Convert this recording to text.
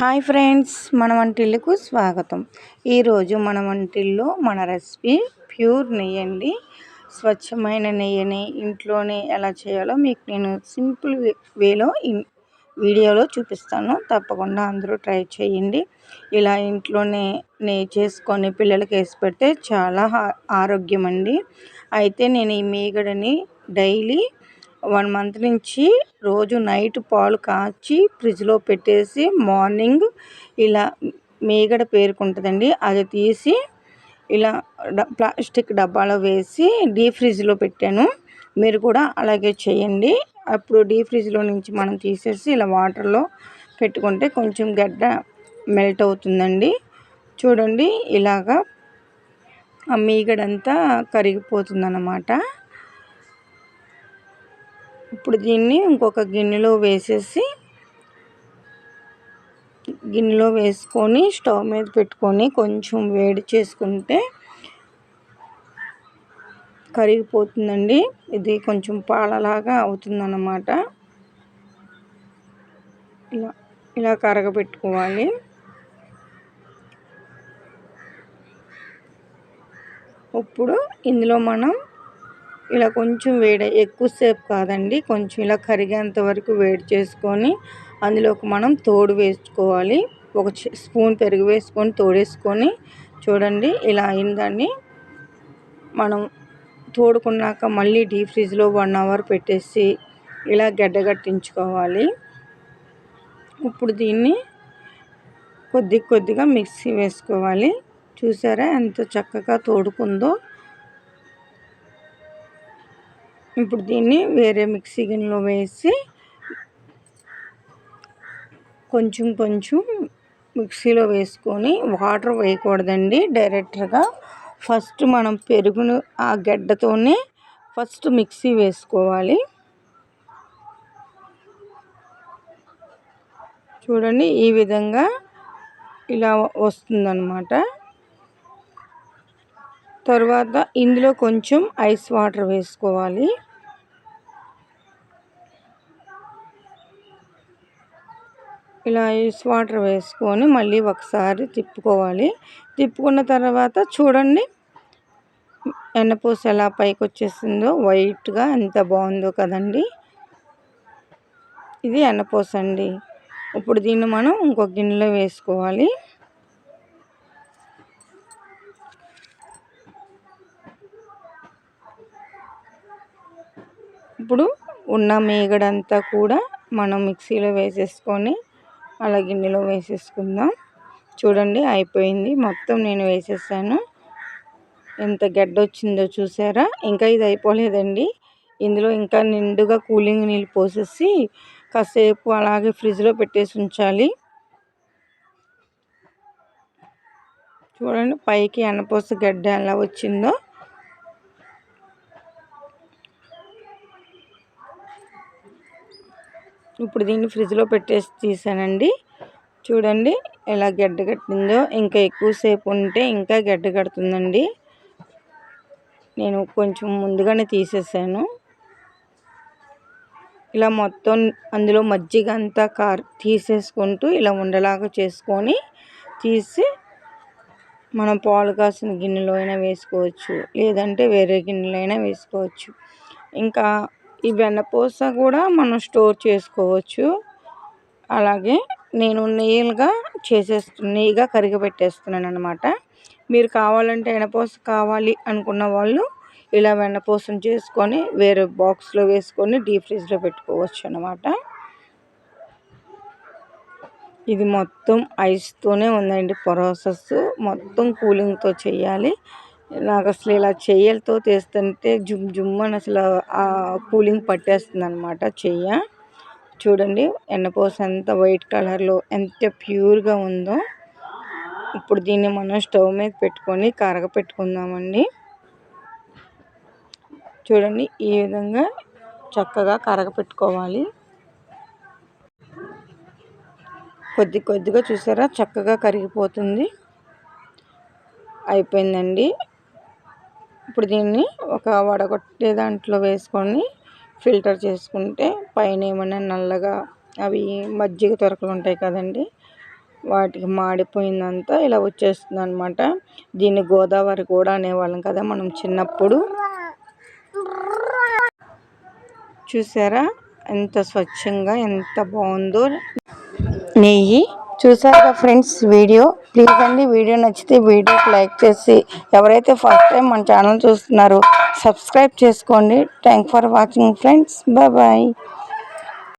Hi friends మన వంటిల్లుకు స్వాగతం. ఈరోజు మన వంటిల్లో మన రెసిపీ ప్యూర్ నెయ్యి అండి. స్వచ్ఛమైన నెయ్యిని ఇంట్లోనే ఎలా చేయాలో మీకు నేను సింపుల్ వేలో వీడియోలో చూపిస్తాను. తప్పకుండా అందరూ ట్రై చేయండి. ఇలా ఇంట్లోనే నెయ్యి చేసుకొని పిల్లలకి వేసి పెడితే చాలా ఆరోగ్యం అండి. అయితే నేను ఈ మీగడని డైలీ వన్ మంత్ నుంచి రోజు నైట్ పాలు కాచి ఫ్రిడ్జ్లో పెట్టేసి మార్నింగ్ ఇలా మీగడ పేరుకుంటుందండి. అది తీసి ఇలా ప్లాస్టిక్ డబ్బాలో వేసి డీప్ ఫ్రిడ్జ్లో పెట్టాను. మీరు కూడా అలాగే చేయండి. అప్పుడు డీప్ ఫ్రిడ్జ్లో నుంచి మనం తీసేసి ఇలా వాటర్లో పెట్టుకుంటే కొంచెం గడ్డ మెల్ట్ అవుతుందండి. చూడండి ఇలాగా ఆ మీగడంతా కరిగిపోతుందన్నమాట. ఇప్పుడు దీన్ని ఇంకొక గిన్నెలో వేసేసి గిన్నెలో వేసుకొని స్టవ్ మీద పెట్టుకొని కొంచెం వేడి చేసుకుంటే కరిగిపోతుందండి. ఇది కొంచెం పాలలాగా అవుతుందన్నమాట. ఇలా ఇలా కరగబెట్టుకోవాలి. ఇప్పుడు ఇందులో మనం ఇలా కొంచెం వేడి ఎక్కువసేపు కాదండి. కొంచెం ఇలా కరిగేంత వరకు వేడి చేసుకొని అందులోకి మనం తోడు వేసుకోవాలి. ఒక స్పూన్ పెరుగు వేసుకొని తోడేసుకొని చూడండి ఇలా అయిందండి. మనం తోడుకున్నాక మళ్ళీ డీప్ ఫ్రిడ్జ్లో వన్ అవర్ పెట్టేసి ఇలా గడ్డగట్టించుకోవాలి ఇప్పుడు దీన్ని కొద్ది కొద్దిగా మిక్సీ వేసుకోవాలి. చూసారా ఎంత చక్కగా తోడుకుందో? ఇప్పుడు దీన్ని వేరే మిక్సీ గిన్నెలో వేసి కొంచెం కొంచెం మిక్సీలో వేసుకొని వాటర్ వేయకూడదండి డైరెక్ట్గా ఫస్ట్ మనం పెరుగును ఆ గడ్డతోనే ఫస్ట్ మిక్సీ వేసుకోవాలి. చూడండి ఈ విధంగా ఇలా వస్తుందన్నమాట. తర్వాత ఇందులో కొంచెం ఐస్ వాటర్ వేసుకోవాలి. ఇలా ఐస్ వాటర్ వేసుకొని మళ్ళీ ఒకసారి తిప్పుకోవాలి. తిప్పుకున్న తర్వాత చూడండి. ఎన్నపూస ఎలా పైకి వచ్చేసిందో వైట్గా ఎంత బాగుందో కదండి. ఇది ఎన్నపూస అండి. ఇప్పుడు దీన్ని మనం ఇంకో గిన్నెలో వేసుకోవాలి. ఇప్పుడు ఉన్న మేగడంతా కూడా మనం మిక్సీలో వేసేసుకొని అలా గిన్నెలో వేసేసుకుందాం. చూడండి అయిపోయింది. మొత్తం నేను వేసేసాను. ఎంత గడ్డ వచ్చిందో చూసారా? ఇంకా ఇది అయిపోలేదండి. ఇందులో ఇంకా నిండుగా కూలింగ్ నీళ్ళు పోసేసి కాసేపు అలాగే ఫ్రిడ్జ్లో పెట్టేసి ఉంచాలి. చూడండి పైకి ఎనపోస గడ్డ ఎలా వచ్చిందో. ఇప్పుడు దీన్ని ఫ్రిడ్జ్లో పెట్టేసి తీసానండి. చూడండి ఎలా గడ్డ కట్టిందో. ఇంకా ఎక్కువసేపు ఉంటే ఇంకా గడ్డ కడుతుందండి. నేను కొంచెం ముందుగానే తీసేసాను. ఇలా మొత్తం అందులో మజ్జిగ అంతా కార్ తీసేసుకుంటూ ఇలా ఉండలాగా చేసుకొని తీసి మనం పాలు కాసిన గిన్నెలో అయినా వేసుకోవచ్చు. లేదంటే వేరే గిన్నెలో అయినా వేసుకోవచ్చు. ఇంకా ఈ వెన్నపూస కూడా మనం స్టోర్ చేసుకోవచ్చు. అలాగే నేను నెయ్యిగా చేసేస్తు నెయ్యిగా కరిగబెట్టేస్తున్నాను అనమాట మీరు కావాలంటే వెన్నపూస కావాలి అనుకున్న వాళ్ళు ఇలా వెన్నపూసను చేసుకొని వేరే బాక్స్లో వేసుకొని డీప్ ఫ్రిడ్జ్లో పెట్టుకోవచ్చు అనమాట ఇది మొత్తం ఐస్తోనే ఉందండి. ప్రాసెస్ మొత్తం కూలింగ్తో చేయాలి. నాకు అసలు ఇలా చెయ్యలతో తీస్తుంటే జుమ్ జుమ్ అని అసలు ఆ కూలింగ్ పట్టేస్తుంది అనమాట చెయ్య. చూడండి ఎన్నపోస ఎంత వైట్ కలర్లో ఎంత ప్యూర్గా ఉందో. ఇప్పుడు దీన్ని మనం స్టవ్ మీద పెట్టుకొని కరగ పెట్టుకుందామండి. చూడండి ఈ విధంగా చక్కగా కరగ పెట్టుకోవాలి. కొద్ది కొద్దిగా చూసారా చక్కగా కరిగిపోతుంది. అయిపోయిందండి. ఇప్పుడు దీన్ని ఒక వడగొట్టే దాంట్లో వేసుకొని ఫిల్టర్ చేసుకుంటే పైన ఏమైనా నల్లగా అవి మజ్జిగ తొరకలు ఉంటాయి కదండి వాటికి మాడిపోయిందంతా ఇలా వచ్చేస్తుంది అనమాట దీన్ని గోదావరి కూడా అనేవాళ్ళం కదా మనం చిన్నప్పుడు. చూసారా? ఎంత స్వచ్ఛంగా ఎంత బాగుందో. నెయ్యి చూసారుగా ఫ్రెండ్స్ వీడియో? ప్లీజ్ అండి వీడియో నచ్చితే వీడియోకి లైక్ చేసి ఎవరైతే ఫస్ట్ టైం మన ఛానల్ చూస్తున్నారో సబ్స్క్రైబ్ చేసుకోండి. Thank for watching friends bye bye